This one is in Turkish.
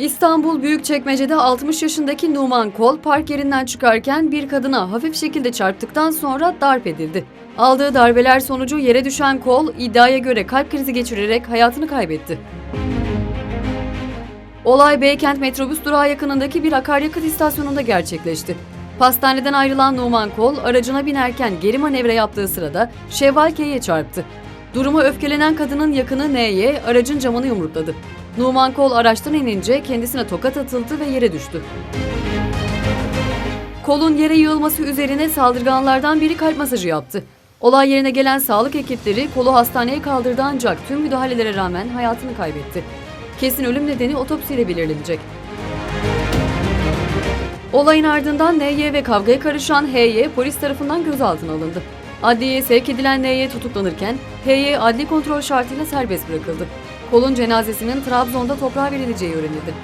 İstanbul Büyükçekmece'de 60 yaşındaki Numan Kol park yerinden çıkarken bir kadına hafif şekilde çarptıktan sonra darp edildi. Aldığı darbeler sonucu yere düşen Kol iddiaya göre kalp krizi geçirerek hayatını kaybetti. Olay Beykent metrobüs durağı yakınındaki bir akaryakıt istasyonunda gerçekleşti. Pastaneden ayrılan Numan Kol aracına binerken geri manevra yaptığı sırada Şevval K'ye çarptı. Duruma öfkelenen kadının yakını N'ye aracın camını yumrukladı. Numan Kol araçtan inince kendisine tokat atıldı ve yere düştü. Kolun yere yığılması üzerine saldırganlardan biri kalp masajı yaptı. Olay yerine gelen sağlık ekipleri kolu hastaneye kaldırdı ancak tüm müdahalelere rağmen hayatını kaybetti. Kesin ölüm nedeni otopsiyle belirlenecek. Olayın ardından NY ve kavgaya karışan HY polis tarafından gözaltına alındı. Adliyeye sevk edilen NY tutuklanırken HY adli kontrol şartıyla serbest bırakıldı. Kolun cenazesinin Trabzon'da toprağa verileceği öğrenildi.